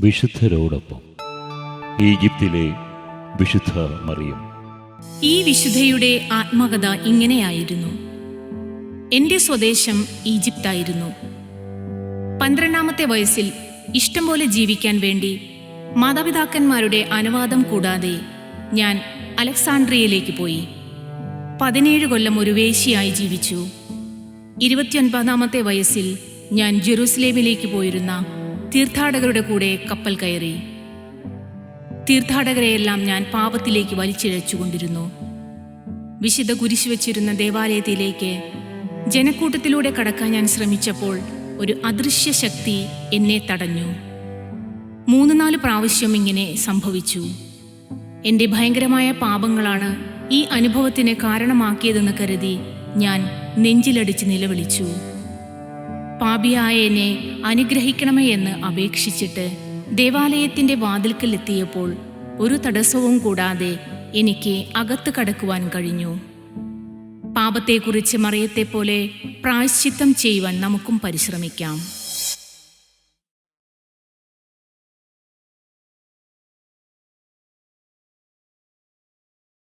വിശുദ്ധരോടൊപ്പം. ഈജിപ്തിലെ വിശുദ്ധ മറിയം. ഈ വിശുദ്ധയുടെ ആത്മകഥ ഇങ്ങനെയായിരുന്നു. എന്റെ സ്വദേശം ഈജിപ്തായിരുന്നു. പന്ത്രണ്ടാമത്തെ വയസ്സിൽ ഇഷ്ടം പോലെ ജീവിക്കാൻ വേണ്ടി മാതാപിതാക്കന്മാരുടെ അനുവാദം കൂടാതെ ഞാൻ അലക്സാണ്ട്രിയയിലേക്ക് പോയി. പതിനേഴ് കൊല്ലം ഒരു വേശിയായി ജീവിച്ചു. ഇരുപത്തിയൊൻപതാമത്തെ വയസ്സിൽ ഞാൻ ജെറൂസലേമിലേക്ക് പോയിരുന്ന തീർത്ഥാടകരുടെ കൂടെ കപ്പൽ കയറി. തീർത്ഥാടകരെയെല്ലാം ഞാൻ പാപത്തിലേക്ക് വലിച്ചിഴച്ചുകൊണ്ടിരുന്നു. വിശുദ്ധ കുരിശ് വെച്ചിരുന്ന ദേവാലയത്തിലേക്ക് ജനക്കൂട്ടത്തിലൂടെ കടക്കാൻ ഞാൻ ശ്രമിച്ചപ്പോൾ ഒരു അദൃശ്യ ശക്തി എന്നെ തടഞ്ഞു. മൂന്ന് നാല് പ്രാവശ്യം ഇങ്ങനെ സംഭവിച്ചു. എന്റെ ഭയങ്കരമായ പാപങ്ങളാണ് ഈ അനുഭവത്തിന് കാരണമാക്കിയതെന്ന് കരുതി ഞാൻ നെഞ്ചിലടിച്ച് നിലവിളിച്ചു. പാപിയായ എന്നെ അനുഗ്രഹിക്കണമേ എന്ന് അപേക്ഷിച്ചിട്ട് ദേവാലയത്തിന്റെ വാതിൽക്കൽ എത്തിയപ്പോൾ ഒരു തടസ്സവും കൂടാതെ എനിക്ക് അകത്ത് കടക്കുവാൻ കഴിഞ്ഞു. പാപത്തെക്കുറിച്ച് മറിയത്തെപ്പോലെ പ്രായശ്ചിത്തം ചെയ്യുവാൻ നമുക്കും പരിശ്രമിക്കാം.